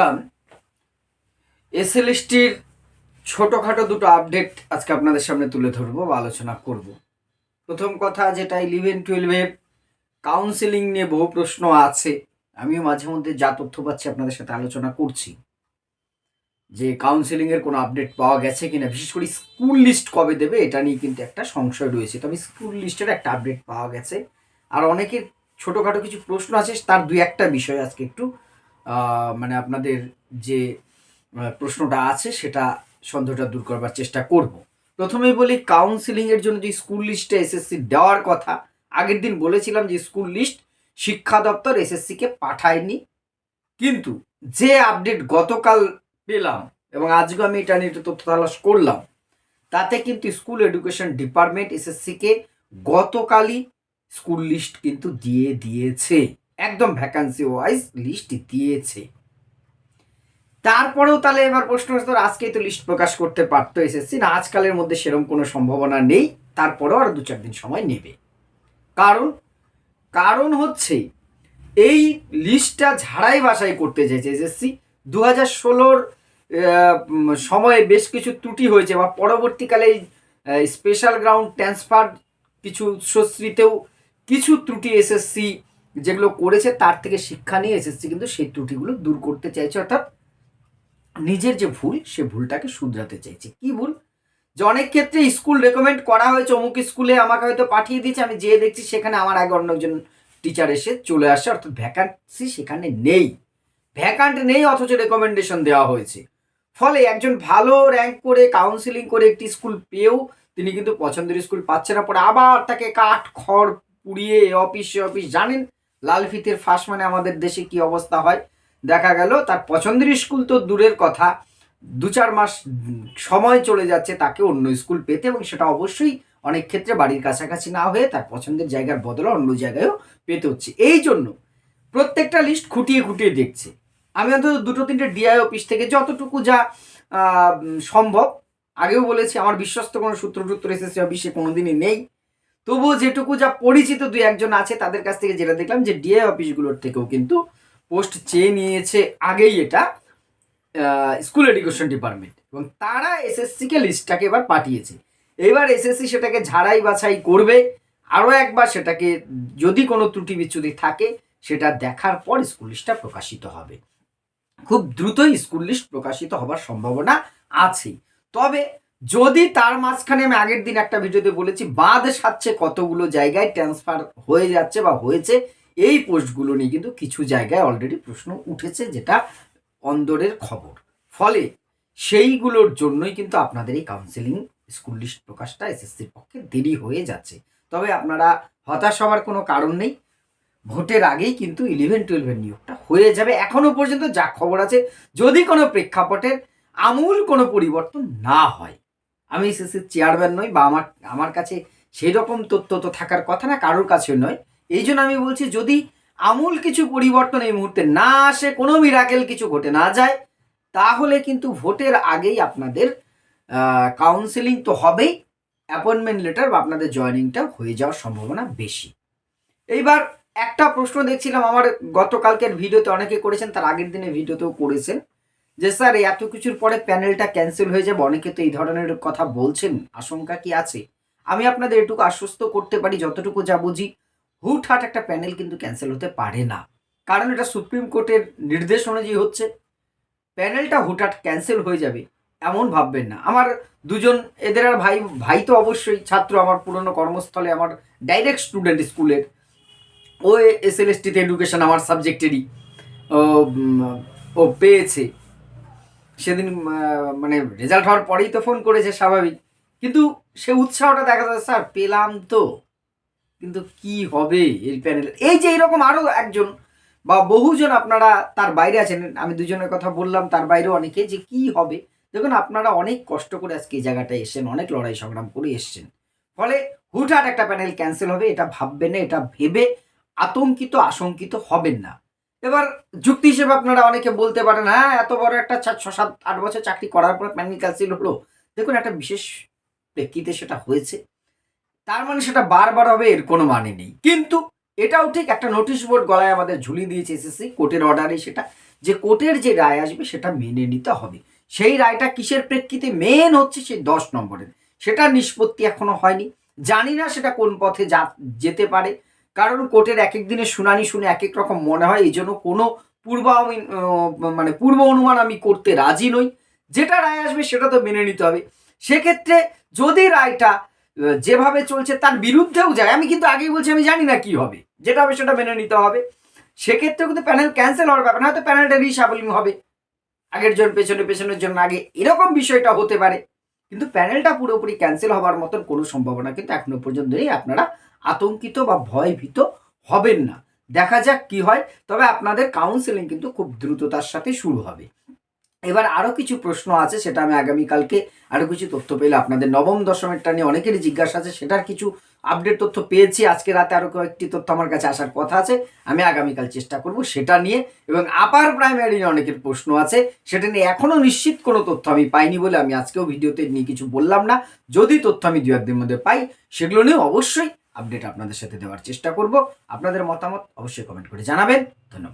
Welcome এসএলএসটির ছোটোখাটো দুটো update আজকে আপনাদের সামনে তুলে ধরবো বা আলোচনা করব। প্রথম কথা যেটা ইলেভেন টুয়েলভের কাউন্সেলিং নিয়ে বহু প্রশ্ন আছে। আমিও মাঝে মধ্যে যা তথ্য পাচ্ছি আপনাদের সাথে আলোচনা করছি। যে কাউন্সেলিংয়ের কোনো আপডেট পাওয়া গেছে কিনা, বিশেষ করে স্কুল লিস্ট কবে দেবে, এটা নিয়ে কিন্তু একটা সংশয় রয়েছে। তবে স্কুল লিস্টের একটা আপডেট পাওয়া গেছে। আর অনেকের ছোটোখাটো কিছু প্রশ্ন আছে, তার দুই একটা বিষয় আজকে একটু মানে আপনাদের যে প্রশ্নটা আছে সেটা সন্দেহটা দূর করবার চেষ্টা করব। প্রথমেই বলি কাউন্সিলিংয়ের জন্য যে স্কুল লিস্টে এসএসসি দেওয়ার কথা, আগের দিন বলেছিলাম যে স্কুল লিস্ট শিক্ষা দপ্তর এসএসসিকে পাঠায়নি। কিন্তু যে আপডেট গতকাল পেলাম এবং আজকে আমি এটা নিয়ে তথ্য তালাশ করলাম, তাতে কিন্তু স্কুল এডুকেশন ডিপার্টমেন্ট এসএসসিকে গতকালই স্কুল লিস্ট কিন্তু দিয়ে দিয়েছে। একদম ভ্যাকান্সি ওয়াইজ লিস্ট দিয়েছে। তারপরেও তাহলে এবার প্রশ্ন হচ্ছে আজকেই তো লিস্ট প্রকাশ করতে পারতো এসএসসি? না, আজকালের মধ্যে সেরকম কোনো সম্ভাবনা নেই। তারপরেও আর দু চার দিন সময় নেবে। কারণ কারণ হচ্ছে, এই লিস্টটা ঝাড়াই বাছাই করতে চাইছে এসএসসি। দু হাজার ষোলোর সময়ে বেশ কিছু ত্রুটি হয়েছে বা পরবর্তীকালে স্পেশাল গ্রাউন্ড ট্রান্সফার কিছু উৎসশ্রীতেও কিছু ত্রুটি এসএসসি যেগুলো করেছে তার থেকে শিক্ষা নিয়ে এসএসসি কিন্তু সেই ত্রুটিগুলো দূর করতে চাইছে, অর্থাৎ নিজের যে ভুল, সে ভুলটাকে শুধরাতে চাইছে। কি ভুল? যে অনেক ক্ষেত্রে স্কুল রেকমেন্ড করা হয়েছে, অমুক স্কুলে আমাকে হয়তো পাঠিয়ে দিয়েছে, আমি যেয়ে দেখছি সেখানে আমার আগে অন্য একজন টিচার এসে চলে আসে, অর্থাৎ ভ্যাকান্সি সেখানে নেই। ভ্যাকান্ট নেই, অথচ রেকমেন্ডেশন দেওয়া হয়েছে। ফলে একজন ভালো র্যাঙ্ক করে কাউন্সিলিং করে একটি স্কুল পেয়েও তিনি কিন্তু পছন্দের স্কুল পাচ্ছে না। পরে আবার তাকে কাঠ খড় পুড়িয়ে অফিস অফিস জানেন লাল ফিতের ফাঁস মানে আমাদের দেশে কি অবস্থা হয়? দেখা গেল তার পছন্দের স্কুল তো দূরের কথা। দু চার মাস সময় চলে যাচ্ছে তাকে অন্য স্কুল পেতে এবং সেটা অবশ্যই অনেক ক্ষেত্রে বাড়ির কাছাকাছি না হয়ে তার পছন্দের জায়গার বদলে অন্য জায়গায়ও পেতে হচ্ছে। এই জন্য প্রত্যেকটা লিস্ট খুঁটিয়ে খুঁটিয়ে দেখছে। আমি অন্তত দুটো তিনটে ডিআই অফিস থেকে যতটুকু যা সম্ভব, আগেও বলেছি, আমার বিশ্বস্ত কোনো সূত্র টুত্র এসেছে, অফিসে কোনোদিনই নেই। তবুও যেটুকু যা পরিচিত দুই একজন আছে, তাদের কাছ থেকে যেটা দেখলাম যে ডিআই অফিসগুলোর থেকেও কিন্তু পোস্ট চেয়ে নিয়েছে আগেই এটা স্কুল এডুকেশন ডিপার্টমেন্ট। এবং তারা এসএসসিকে লিস্টটাকে এবার পাঠিয়েছে। এবার এসএসসি সেটাকে ঝাড়াই বাছাই করবে। আরও একবার সেটাকে যদি কোনো ত্রুটি বিচ্যুতি থাকে, সেটা দেখার পর স্কুল লিস্টটা প্রকাশিত হবে। খুব দ্রুতই স্কুল লিস্ট প্রকাশিত হবার সম্ভাবনা আছে তবে যদি তার মাঝখানে আমি আগের দিন একটা ভিডিওতে বলেছি বাদ সাচ্ছে কতগুলো জায়গায় ট্রান্সফার হয়ে যাচ্ছে বা হয়েছে, এই পোস্টগুলো নিয়ে কিন্তু কিছু জায়গায় অলরেডি প্রশ্ন উঠেছে যেটা অন্দরের খবর। ফলে সেইগুলোর জন্যই কিন্তু আপনাদের এই কাউন্সেলিং স্কুল লিস্ট প্রকাশটা এসএসসির পক্ষে দেরি হয়ে যাচ্ছে। তবে আপনারা হতাশ হওয়ার কোনো কারণ নেই। ভোটের আগেই কিন্তু ইলেভেন টুয়েলভের নিয়োগটা হয়ে যাবে। এখনও পর্যন্ত যা খবর আছে, যদি কোনো প্রেক্ষাপটের আমূল কোনো পরিবর্তন না হয় আমি এসএসসির চেয়ারম্যান নই বা আমার আমার কাছে সেই রকম তথ্য তো থাকার কথা না, কারোর কাছে নয়। এই জন্য আমি বলছি, যদি আমূল কিছু পরিবর্তন এই মুহূর্তে না আসে, কোনো মিরাকেল কিছু ঘটে না যায়, তাহলে কিন্তু ভোটের আগেই আপনাদের কাউন্সেলিং তো হবেই অ্যাপয়েন্টমেন্ট লেটার বা আপনাদের জয়েনিংটা হয়ে যাওয়ার সম্ভাবনা বেশি। এইবার একটা প্রশ্ন দেখছিলাম, আমার গতকালকের ভিডিওতে অনেকে করেছেন, তার আগের দিনে ভিডিওতেও করেছেন। যে স্যার এত কিছুর পরে প্যানেলটা ক্যান্সেল হয়ে যাবে, অনেকে তো এই ধরনের কথা বলছেন, আশঙ্কা কি আছে? আমি আপনাদের এটুকু আশ্বস্ত করতে পারি, যতটুকু যা বুঝি, হুটহাট একটা প্যানেল কিন্তু ক্যান্সেল হতে পারে না। কারণ এটা সুপ্রিম কোর্টের নির্দেশ অনুযায়ী হচ্ছে, প্যানেলটা হুটহাট ক্যান্সেল হয়ে যাবে, এমন ভাববেন না। আমার দুজন, এদের আর ভাই ভাই তো অবশ্যই ছাত্র, আমার পুরনো কর্মস্থলে, আমার ডাইরেক্ট স্টুডেন্ট স্কুলের। ও এস এল এস টিতে এডুকেশন আমার সাবজেক্টেরই ও পেয়েছে। সেদিন মানে রেজাল্ট হওয়ার পরেই তো ফোন করেছে, স্বাভাবিক। কিন্তু সে উৎসাহটা দেখা যাচ্ছে, স্যার, পেলাম তো। কিন্তু কি হবে এই প্যানেল এই যে এরকম আরও একজন বা বহুজন আপনারা তার বাইরে আছেন, আমি দুজনের কথা বললাম, তার বাইরেও অনেকে, যে কি হবে? দেখুন, আপনারা অনেক কষ্ট করে আজকে এই জায়গাটায় এসেছেন, অনেক লড়াই সংগ্রাম করে এসেছেন। ফলে হুটহাট একটা প্যানেল ক্যান্সেল হবে, এটা ভাববেন না, এটা ভেবে আতঙ্কিত, আশঙ্কিত হবেন না। এবার যুক্তি হিসেবে আপনারা অনেকে বলতে পারেন হ্যাঁ এত বড় একটা ছ, সাত, আট বছর চাকরি করার পর প্যানেল ক্যান্সেল হলো। দেখুন, একটা বিশেষ প্রেক্ষিতে সেটা হয়েছে। তার মানে সেটা বারবার হবে, এর কোনো মানে নেই। কিন্তু এটাও ঠিক একটা নোটিশ বোর্ড গলায় আমাদের ঝুলিয়ে দিয়েছে এসএসসি কোর্টের অর্ডারে সেটা। যে কোর্টের যে রায় আসবে, সেটা মেনে নিতে হবে। সেই রায়টা কিসের প্রেক্ষিতে? মেন হচ্ছে সেই দশ নম্বরের। সেটা নিষ্পত্তি এখনও হয়নি। জানি না সেটা কোন পথে যা, যেতে পারে। কারণ কোর্টের এক এক দিনের শুনানি শুনে এক এক রকম মনে হয়, এই জন্য কোনো পূর্ব মানে পূর্ব অনুমান আমি করতে রাজি নই। যেটা রায় আসবে সেটা তো মেনে নিতে হবে। সেক্ষেত্রে যদি রায়টা যেভাবে চলছে তার বিরুদ্ধেও যায়, আমি কিন্তু আগেই বলছি, আমি জানি না কি হবে। যেটা হবে সেটা মেনে নিতে হবে। সেক্ষেত্রেও কিন্তু প্যানেল ক্যান্সেল হওয়ার ব্যাপার না হয়তো প্যানেলটা রিসাবলিং হবে। আগের জন, পেছনে, পেছনের জন্য আগে এরকম বিষয়টা হতে পারে। কিন্তু প্যানেলটা পুরোপুরি ক্যান্সেল হওয়ার মতন কোনো সম্ভাবনা কিন্তু এখনও পর্যন্ত নেই আপনারা আতঙ্কিত বা ভয়ভীত হবেন না। দেখা যাক কি হয়। তবে আপনাদের কাউন্সেলিং কিন্তু খুব দ্রুততার সাথে শুরু হবে। এবার আরও কিছু প্রশ্ন আছে, সেটা আমি আগামীকালকে আরও কিছু তথ্য পেলে আপনাদের নবম দশমেরটা নিয়ে অনেকেরই জিজ্ঞাসা আছে, সেটার কিছু আপডেট তথ্য পেয়েছি। আজকে রাতে আরও কয়েকটি তথ্য আমার কাছে আসার কথা আছে, আমি আগামীকাল চেষ্টা করব সেটা নিয়ে। এবং আপার প্রাইমারি নিয়ে অনেকের প্রশ্ন আছে, সেটা নিয়ে এখনও নিশ্চিত কোনো তথ্য আমি পাইনি বলে আমি আজকেও ভিডিওতে নিয়ে কিছু বললাম না। যদি তথ্য আমি দু একদিনের মধ্যে পাই, সেগুলো নিয়ে অবশ্যই আপডেট আপনাদের সাথে দেওয়ার চেষ্টা করব। আপনাদের মতামত অবশ্যই কমেন্ট করে জানাবেন। ধন্যবাদ।